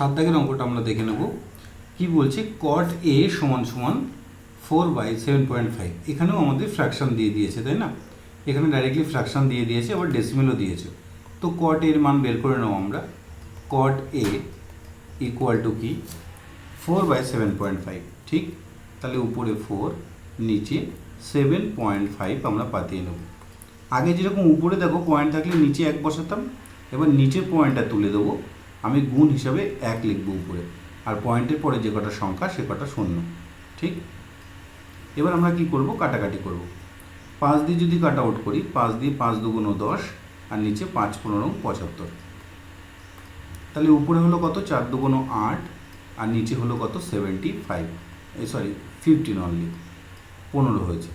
সাত দাগের অঙ্কটা আমরা দেখে নেব। কি বলছে? কট এ সমান সমান four by seven point five এখানেও আমাদের ফ্র্যাকশন দিয়ে দিয়েছে, তাই না? এখানে ডাইরেক্টলি ফ্র্যাকশন দিয়ে দিয়েছে, আবার ডেসিমেলও দিয়েছে। তো কট এর মান বের করে নেব আমরা। কট এ ইকুয়াল টু কি? Four by seven point five ঠিক? তাহলে উপরে ফোর নিচে সেভেন পয়েন্ট ফাইভ আমরা পাতিয়ে নেব। আগে যেরকম উপরে দেখো পয়েন্ট থাকলে নিচে এক বসাতাম, এবার নিচের পয়েন্টটা তুলে দেবো। আমি গুণ হিসাবে এক লিখব উপরে। আর পয়েন্টের পরে যে কটা সংখ্যা, সে কটা শূন্য। ঠিক? এবার আমরা কি করব? কাটাকাটি করব। পাঁচ দিয়ে যদি কাট আউট করি, পাঁচ দিয়ে পাঁচ দুগুণ দশ, আর নিচে পাঁচ পনেরো, পঁচাত্তর। তাহলে উপরে হলো কত? চার দুগুণ আট, আর নিচে হলো কত? সেভেন্টি ফাইভ এই সরি ফিফটিন অনলি পনেরো হয়েছে।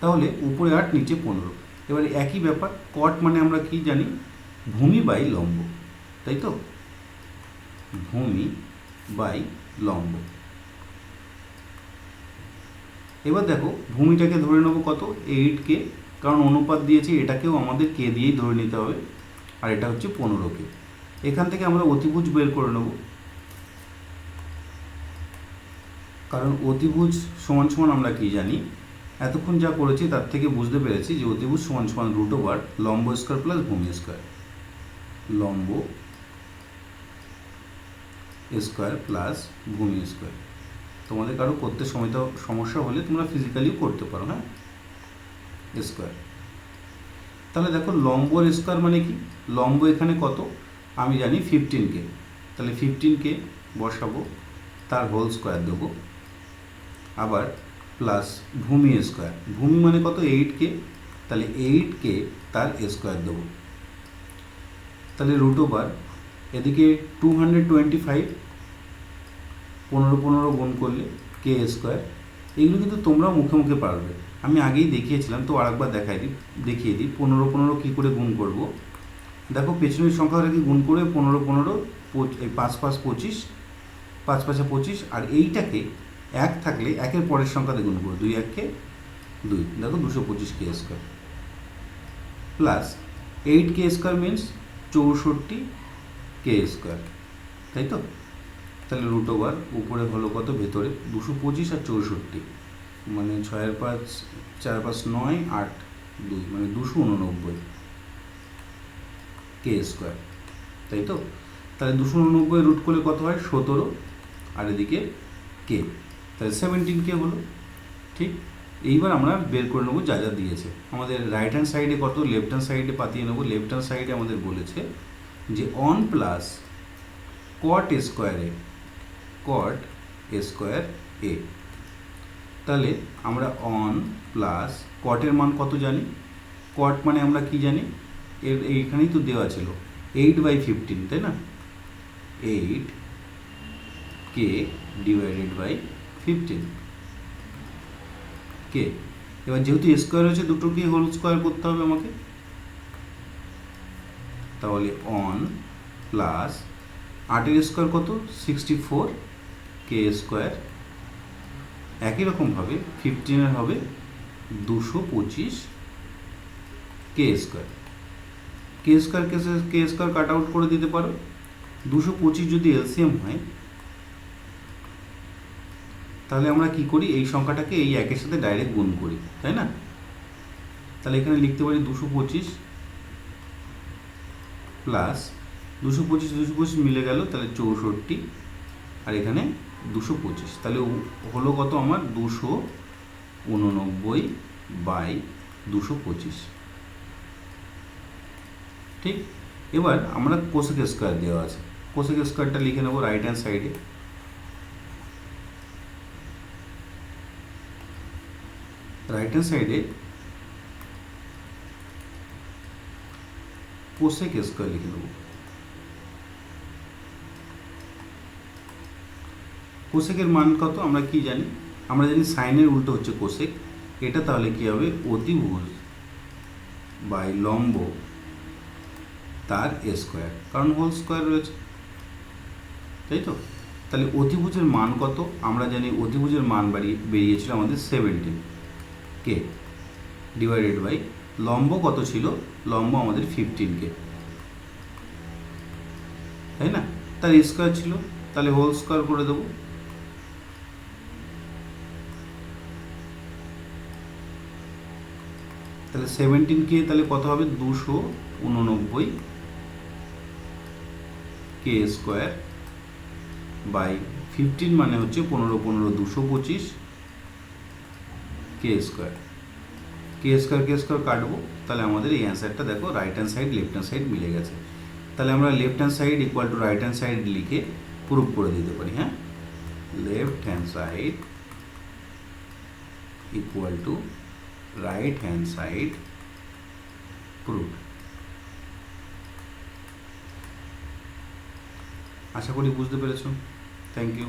তাহলে উপরে আট, নিচে পনেরো। এবারে একই ব্যাপার কট মানে আমরা কি জানি? ভূমি বাই লম্ব, তাই তো? ভূমি বাই লম্ব। এবার দেখো, ভূমিটাকে ধরে নেব কত? Eight k. কারণ অনুপাত দিয়েছে, এটাকেও আমাদের কে দিয়েই ধরে নিতে হবে। আর এটা হচ্ছে পনেরো কে। এখান থেকে আমরা অতিভুজ বের করে নেব। কারণ অতিভুজ সমান সমান আমরা কি জানি? এতক্ষণ যা করেছি, তার থেকে বুঝতে পেরেছি যে অতিভুজ সমান সমান রুট ওভার লম্ব স্কোয়ার প্লাস ভূমি স্কোয়ার লম্ব স্কোয়ার প্লাস ভূমি স্কোয়ার। তোমাদের কারও করতে সময় সমস্যা হলে তোমরা ফিজিক্যালিও করতে পারো হ্যাঁ? স্কোয়ার। তাহলে দেখো, লম্বর স্কোয়ার মানে কি? লম্ব এখানে কত? আমি জানি ফিফটিন কে। তাহলে ফিফটিন কে বসাবো, তার হোল স্কোয়ার দেবো। আবার প্লাস ভূমি স্কোয়ার। ভূমি মানে কত? Eight k. তাহলে এইট কে তার স্কোয়ার দেবো। তাহলে রুট ওভার এদিকে টু হান্ড্রেড টোয়েন্টি ফাইভ পনেরো পনেরো গুণ করলে কে স্কোয়ার এগুলো কিন্তু তোমরাও মুখে মুখে পারবে। আমি আগেই দেখিয়েছিলাম, তো আরেকবার দেখাই দিই দেখিয়ে দিই। পনেরো পনেরো কী করে গুণ করব? দেখো পেছনের সংখ্যাটাকে গুণ করে পনেরো পনেরো এই পাঁচ পাঁচ পঁচিশ, পাঁচ পাঁচে পঁচিশ, আর এইটাকে এক থাকলে একের পরের সংখ্যাতে গুণ করব দুই এককে দুই। দেখো দুশো পঁচিশ k square plus eight k square means চৌষট্টি কে স্কোয়ার তাই তো? তাহলে রুট ওভার উপরে হলো কত? ভেতরে দুশো পঁচিশ আর চৌষট্টি। মানে ছয়ের পাঁচ, চার পাঁচ নয়, আট দুই। মানে দুশো উননব্বই কে স্কোয়ার তাই তো? তাহলে দুশো উননব্বই রুট করলে কত হয়? সতেরো। আর এদিকে কে তাহলে সেভেন্টিন কে হলো। ঠিক? এইবার আমরা বের করে নেব যা যা দিয়েছে। আমাদের রাইট হ্যান্ড সাইডে কত লেফট হ্যান্ড সাইডে পাতিয়ে নেব। লেফট হ্যান্ড সাইডে আমাদের বলেছে যে অন প্লাস কট স্কোয়ারে কট স্কোয়ার এ তাহলে আমরা অন প্লাস কটের মান কত জানি? কট মানে আমরা কি জানি? এর এইখানেই তো দেওয়া ছিল। এইট বাই ফিফটিন তাই না? Eight k divided by fifteen k? এবার যেহেতু স্কোয়ার হয়েছে দুটোকে হোল স্কোয়ার করতে হবে আমাকে? তাহলে অন প্লাস আটের স্কোয়ার কত? সিক্সটি ফোর কে স্কোয়ার একই রকমভাবে ফিফটিনের হবে দুশো পঁচিশ k square k square k k square cut out করে দিতে পারো। দুশো পঁচিশ যদি এলসিএম হয় তাহলে আমরা কি করি? এই সংখ্যাটাকে এই একের সাথে ডাইরেক্ট গুণ করি, তাই না? তাহলে এখানে লিখতে পারি দুশো পঁচিশ প্লাস দুশো পঁচিশ দুশো পঁচিশ মিলে গেল, তাহলে চৌষট্টি, আর এখানে দুশো পঁচিশ। তাহলে হলো কত আমার? দুশো উননব্বই বাই দুশো পঁচিশ। ঠিক? এবার আমরা কোসেক স্কোয়ার দেওয়া আছে। কোসেক স্কোয়ারটা লিখে নেব রাইট হ্যান্ড সাইডে রাইট হ্যান্ড সাইডে কোসেক স্কোয়ার লিখে নেব কোসেকের মান কত? আমরা কি জানি? আমরা জানি সাইনের উল্টো হচ্ছে কোসেক এটা তাহলে কি হবে? অতিভুজ বাই লম্ব তার স্কোয়ার। কারণ হোল স্কোয়ার রয়েছে। তাই তো? তাহলে অতিভুজের মান কত? আমরা জানি অতিভুজের মান বাড়িয়ে বেরিয়েছিল আমাদের সেভেন্টিন কে? ডিভাইডেড বাই লম্ব কত ছিল? লম্ব আমাদের ফিফটিন কে। তাই না? তার স্কোয়ার ছিল। তাহলে হোল স্কোয়ার করে দেবো। তাহলে সেভেন্টিন কে তাহলে কত হবে? দুশো উননব্বই কে স্কোয়ার বাই ফিফটিন মানে হচ্ছে পনেরো পনেরো, দুশো পঁচিশ। K square k square k square কাটবো। তাহলে আমাদের এই অ্যান্সারটা দেখো right hand side left hand side মিলে গেছে। তাহলে আমরা left hand side equal to right hand side লিখে প্রুভ করে দিতে পারি হ্যাঁ? Left hand side equal to right hand side prove আশা করি বুঝতে পেরেছ। Thank you